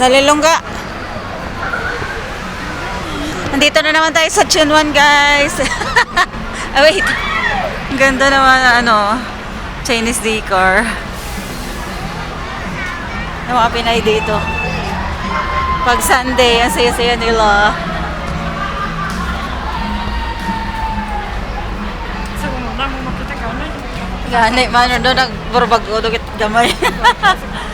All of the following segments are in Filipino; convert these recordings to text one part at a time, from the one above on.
Nalilungga. Nandito na naman tayo sa Chunwan, guys. ah, wait. Ganda naman, ano, Chinese decor. Yung mga Pinay dito. Pag Sunday, ang saya-saya nila. Sa unang mo makita ka na. Gani, man, doon nagburbag ko, dugit gamay.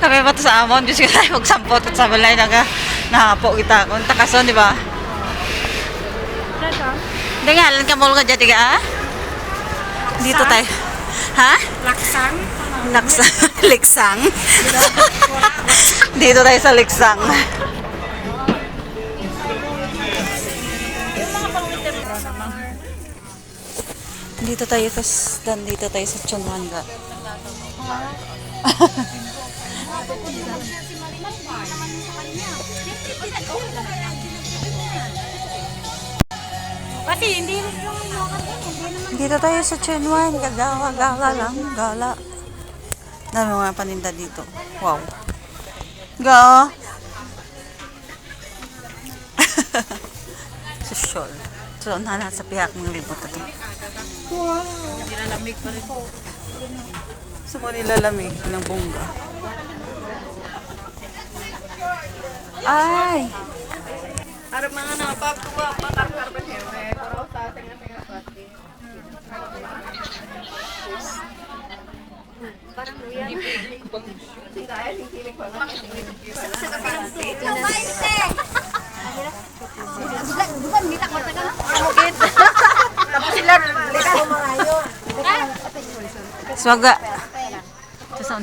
Kami pa to sa amon, Diyos ko tayo magsampot at sa balay naga nahapo kita. Kung takason, di ba? Dito. Dengalan ka mo ka dyan, tiga ah? Dito tayo. Ha? Laksang. Laksang. Liksang. Dito tayo sa Liksang. Dito tayo, dan dito tayo sa Chonwanga. Kasi hindi Dito tayo sa Chonwan, gagawa, gala lang, gala. Dami mga paninda dito. Wow. Ga. Social. So, na nasa pihak ng libot ito. Wow. Nilalamig pa rin. So, mga nilalamig ng bongga. Ay! Para mga napap ko ba patakar pa siya. Para sa atin na mga pati. Parang luya. Hindi kaya hihiling ko lang. Tapos sila, lika ko mga yun. Swaga. Ito sa unahan ta. That's what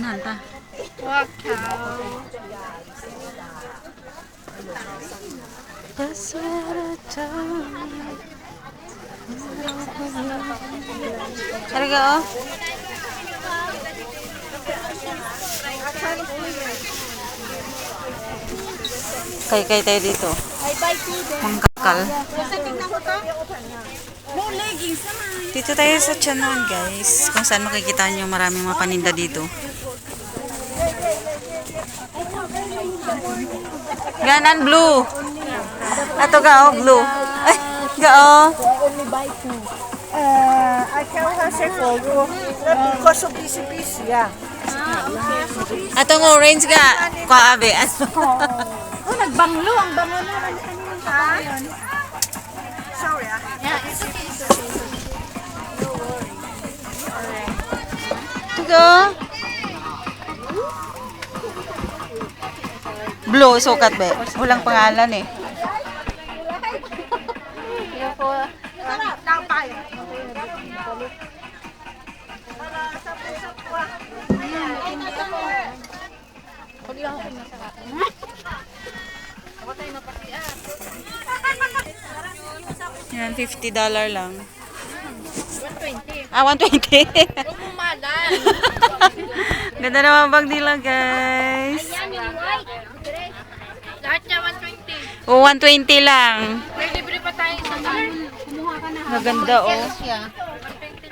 I told you. Talaga oh. Kay kay tayo dito. Mangkakal. No leggings naman. Dito tayo sa Chanon guys. Kung saan makikita nyo maraming mga paninda dito. Ganan blue. Ato ga oh blue. Ay, ga oh. only buy two. Uh, I can have you. Not because of busy busy, yeah. Atong orange ga. Kaabe. Oh, nagbanglo. Ang bango naman kanina sa yun. Sorry ah. Yeah, it's okay. It's okay. Go. Blue, sukat be. Walang pangalan eh. Yan, $50 lang. 120. Ah, 120. Ganda naman bag nila, guys. Yan yung white. Lahat niya 120. O, 120 lang. May libre pa tayo sa. Kumuha ka na. Maganda, oh. 120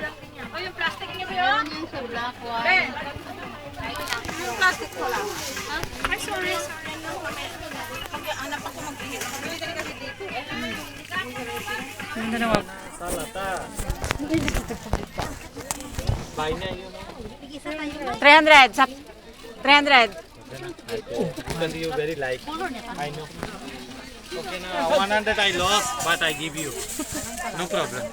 lang din yan. Oh, yung plastic niya ba yun? Yan sa black one. Yung plastic ko lang. Ha? Ay, sorry, sorry. Hanap ako mag-ihit. Pabili ka kasi dito. Ganda naman. Yun. 300. Sa 300. Because you very like. I know. Okay, now 100 I lost, but I give you. No problem.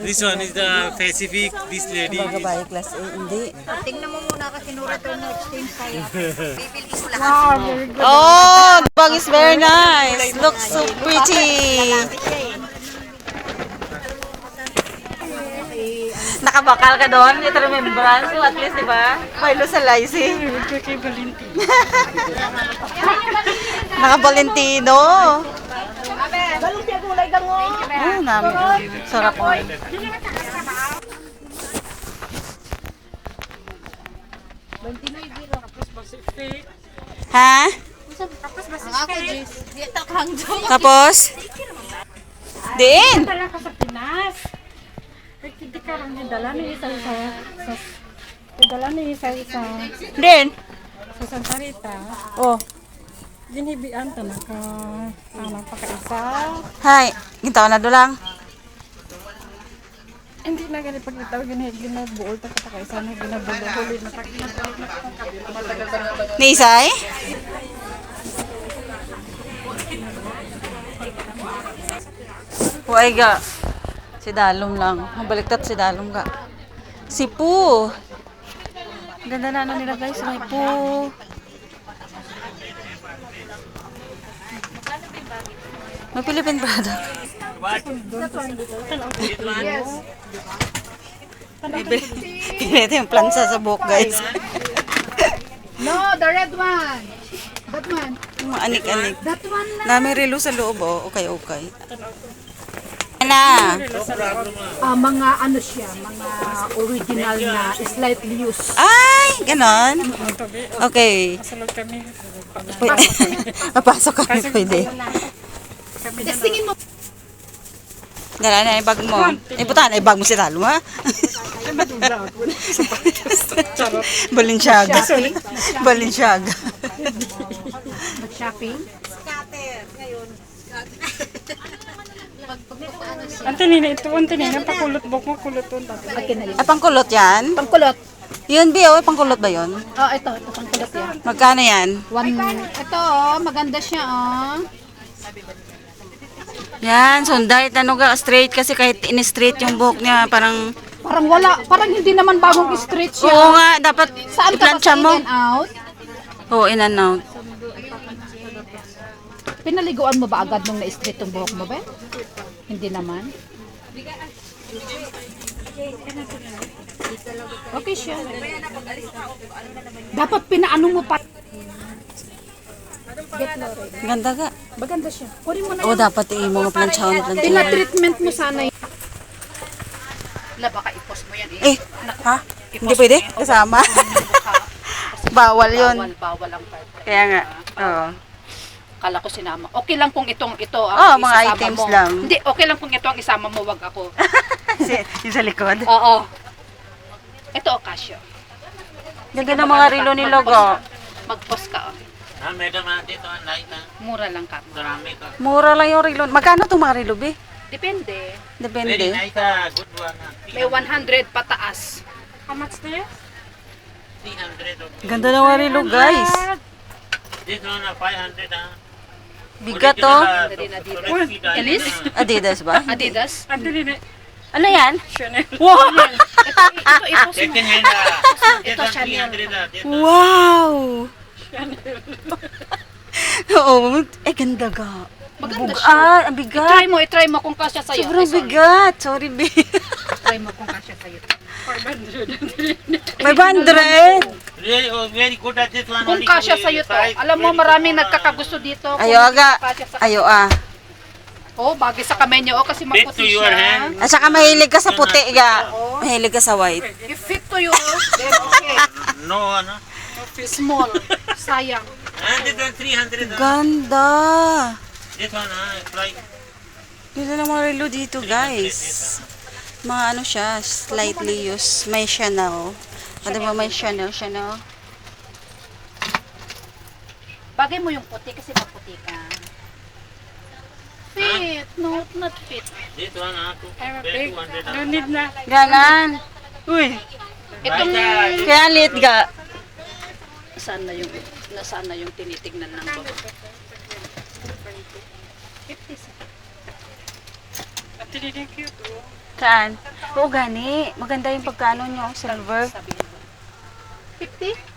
This one is the Pacific. This lady. is- Babae class A, hindi. Tingnan mo muna kasi nura to na exchange tayo. Bibili ko lahat. Oh, the bag is very nice. Looks so pretty. Nakabakal ka doon, ito remembrance. So at least, di ba? May socializing. Naka-Valentino. Balong siya gulay dango. Oh, nami. Sarap mo. Ha? Tapos? Diin! Ka sa Pinas. Hindi ka rin dala ni isa sa... sa dala ni isa sa... Diin! sa Santa Rita. Oh. Ginibian ta na ka... Ano pa ka isa. Hi. Gintaw na dulang. Hindi na ganit pag itaw ganit ginabuol ta ka pa ka isa na ginabulo. Huli na ginabulo na Ni Isay? Huwag ga. Si Dalom lang. Baliktad si Dalom ga. Si Poo. Ganda na ano nila guys. May Poo. May Philippine product. Bibili ito yung plansa sa buhok guys. No, the red one. That one. Anik-anik. That one na. Daming relo sa loob, oh. Okay, okay. Na. Ah, mga ano siya, mga original na slightly used. Ay, ganon. Okay. Salog kami. Papasok kami, pwede. Testingin mo. Dala na yung bag mo. Eh, buta na yung bag mo si Talo, ha? Balenciaga. Balenciaga. Mag-shopping. Ante nina ito, ante nina, pakulot bok mo, kulot to. Okay na yun. Ay, pangkulot yan? Pangkulot. Yun, Bi, oh. Pangkulot ba yun? Oh, ito. Ito pangkulot yan. Magkano yan? One. Ito, oh. Maganda siya, oh. Yan, sunday. Ano ga, straight kasi kahit in-straight yung buhok niya, parang... Parang wala. Parang hindi naman bagong straight siya. Oo nga, dapat Saan ka iplansya pa mo. in and out? Oo, in and out. Pinaliguan mo ba agad nung na-straight yung buhok mo ba? Hindi naman. Okay siya. Dapat pinaano mo pa. Get Lore. Ganda ga. Maganda siya. Kunin mo na Oo, dapat i-mo nga planchahon, planchahon. Pina-treatment mo sana yun. La, baka i-post mo yan eh. Eh, ha? Hindi pwede? Kasama? Bawal yun. Bawal, bawal ang part. Kaya nga. Oo. Kala ko sinama. Okay lang kung itong ito ang oh, mga items mo. lang. Hindi, okay lang kung ito ang isama mo, wag ako. yung sa likod. Oo. Ito, Ocasio. Ganda ng mga relo ni Logo. Mag-post ka, oh. Ah, madam, ah, dito ang light, ah. Mura lang ka. Marami ka. Mura lang yung relo. Magkano itong mga relo, be? Depende. Very Depende. nice. Ah, good one, ah. May 100 pataas. How much this? 300 okay. Ganda ng mga relo, guys. This one, 500, ah. Bigat to. Uy, Elis? Adidas ba? Adidas? Ano yan? Chanel. Wow! Ito, ito, ito. Ito, Chanel. Wow! Chanel. Oo, eh ganda ga. Maganda siya. Ah, ang bigat. I-try mo, i-try mo kung kasya sa'yo. Sobrang bigat. Sorry, babe. i-try mo kung kasya sa'yo. 400. May 100. Very, oh, very good at this one. Kung Only kasya sa to. Alam mo, very maraming nagkakagusto dito. Kung Ayo, aga. kasya Ayo, ah. Oh, bagay sa kamay niya. Oh, kasi Fit maputi siya. hand. At saka mahilig ka sa puti, ah, ga. Mahilig ka sa white. If fit to you, then okay. No, ano? Oh, okay, Small. Sayang. And this 300. Ah. Ganda! This one, ah, like, Ganda ng mga relo dito, guys. Mga ano siya, slightly used. May Chanel. O, diba may Chanel, Chanel? Bagay mo yung puti kasi maputi ka. Fit. No, not fit. this one ah two I'm a big. 200 No need na. Ganan. Uy. Itong, Kaya lit ga. saan na yung, nasaan na yung tinitignan ng baba? Ante nina, cute. oh. Saan? Oo, gani. Maganda yung pagkano nyo, silver. Sabi niyo. 50?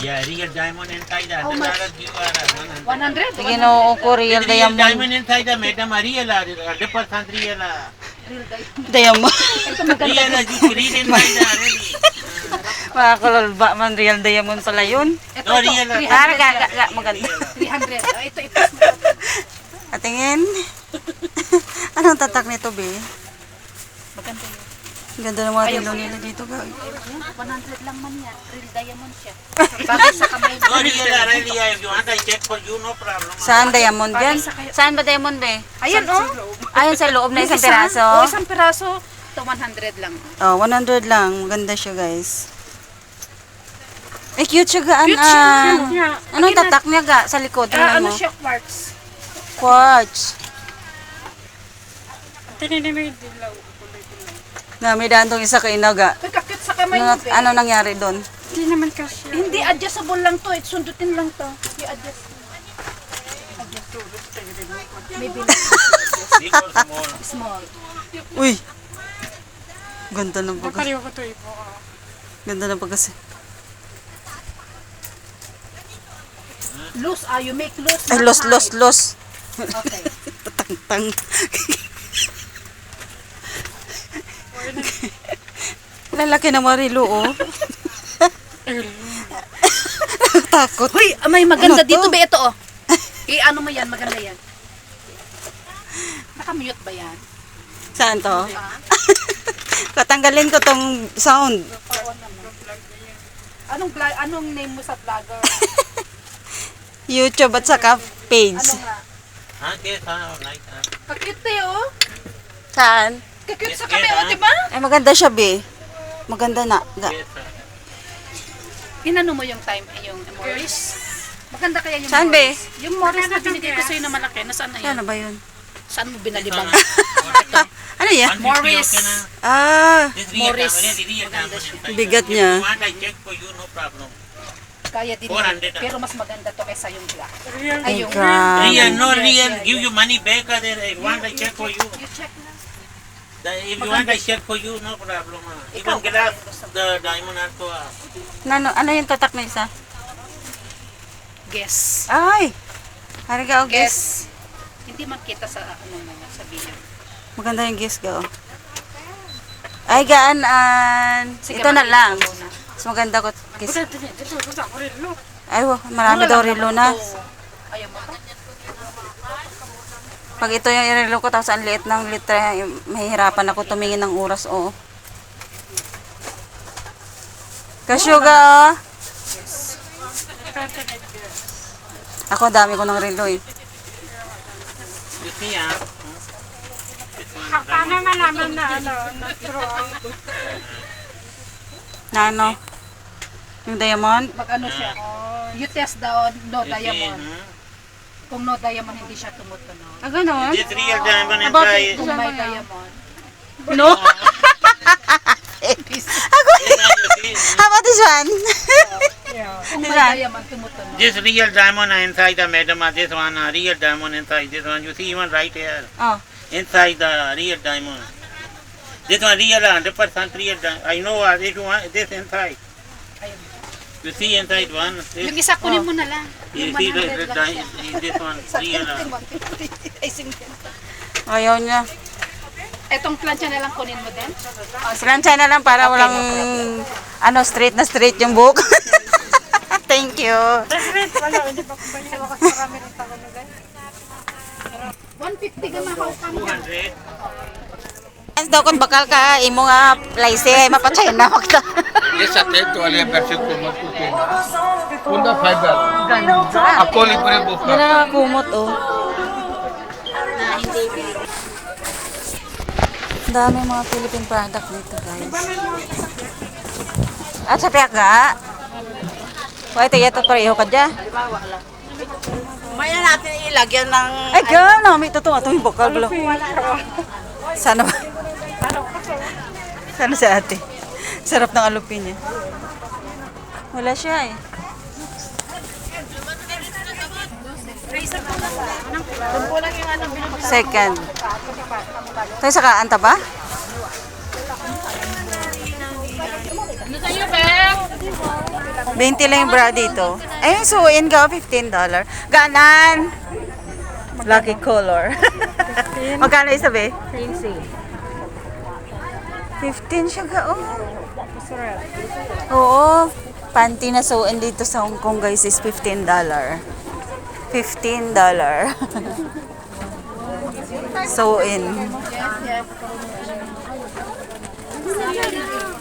yeah real diamond inside ah How much? you are ah, 100? 100 Sige, no, ko real real diamond. diamond inside ah madam ah, real ah 100% real ah Diamond. real ah you read inside ah really Mga kulolba man, real diamond pala yun. Ito, no ito. real ah Ah, ga, ga, ga, maganda. 300. Oh, ito, mo. Atingin. Anong tatak nito, be? Ganda ng mga relo nila dito, guys. 100 lang man yan. Real diamond siya. Bagay sa kamay mo. No, really, really, if you want, I check for you, no problem. Saan diamond yan? Saan ba diamond be? Ayan, oh. Ayun sa loob na isang Isa? piraso. Oo, isang piraso. Ito, 100 lang. Oh, 100 lang. Maganda siya, guys. Eh, cute siya gaan. Cute siya. Yeah. Anong tatak niya ga sa likod? Tingnan ano siya, quartz. Quartz. Na, may daan tong isa ka inaga. Nagkakit sa kamay Ano, mo, be. ano nangyari doon? Hindi, adjustable lang to. Eh, sundutin lang to. I-adjust. Maybe Big or small? small. Uy! Ganda ng pag... Ganda ng pagkasi. Loose, ah, you make loose. Ay, not los, high. los. Okay. Tang-tang. Lalaki ng marilo, oh. Takot. Hoy, may maganda Ano to? dito ba ito, oh. Eh, ano mo yan? Maganda yan. Nakamute ba yan? Saan to? Katanggalin ko tong sound. Anong vlog, anong name mo sa vlogger? YouTube at saka page. Ano nga? Huh? Nice, huh? Kakute, oh. Saan? Kakute sa yes, oh, di ba? Ay, maganda siya, be. Maganda na. Ga. Inano mo yung time, eh, yung Morris? Maganda kaya yung Saan, be? Morris? Yung Morris na binigay ko sa'yo na malaki, nasaan na Saan yan? na ba yun? Saan mo binalibang? Ano yan? 150, Morris. na? Ah, Morris. Bigat niya. you want, I check for you, no problem. Kaya din 400 yun. ah. Pero mas maganda to kaysa yung black. ay, yung. Real, no real. Give you money back, if you want, I check for you. You check na. If you want, I check for you, no problem. ah. Even glass, the diamond also. ah. Nano, ano yung tatak na isa? Guess. Ay! Hariga, oh, guess. Guess. Hindi man kita sa ano mo sa video. Maganda yung guess ko. Ay, gaan, an. Sige, Ito na lang. na. Mas maganda ko guess. Ay, wow, marami daw relo na. Pag ito yung irelo ko, tapos ang liit ng litra, mahihirapan ako tumingin ng oras, oo. Kasyuga, oh. Ako, dami ko ng relo, eh. Ah. Paano malaman na ano, na true? Na ano? Yung diamond? Mag ano siya. You test daw see, diamond. Kung no diamond, hindi siya tumutunog. Ah, ganon? This real diamond About inside. it. Kung may diamond. No? Yes. How about this one? Kung may diamond, tumutunog. This real diamond inside the madam, ah, this one, uh, real diamond inside this one. You see even right here, oh. inside the real diamond. This one real, uh, 100% real diamond. I know uh, this one, this inside. You see inside one, Yung this, isa kunin mo na lang. you Yung see the, 100 the, lang this one. 50, Uh, 150. Ay, 50. Ayaw niya. Etong plancha na lang kunin mo din. Ah, sige. Plancha na lang para Okay, walang no ano straight na straight yung buhok. Thank you. Wala, hindi pa ko ba yung kasi marami rin tao na guys. 150 ka makaupa mo. 200. Ans daw kon bakal ka imo nga laise mapachay na magta. ये सफेद वाले बेडशीट को मत उठे कुंदा fibre Ganda. आपको Libre book Yan na nakakumot oh. Dami mga Philippine product nito guys. At sa piyaga. Wait, tiya to pareho ka dyan. Maya natin ilagyan ng... Ay, girl, nami ito itong itong bukal blo. Sana ba? Sana sa ate. Sarap ng alupin niya. Wala siya eh. Second. Tayo sa kaanta ba? Ano sa'yo, Bek? 20 lang yung bra dito. Eh, suin ka, $15. Ganan! Lucky color. Magkano isa, be? 15. 15 siya ga, oh. Oo. Panty na suin dito sa Hong Kong, guys, is $15. $15. suin. Sabi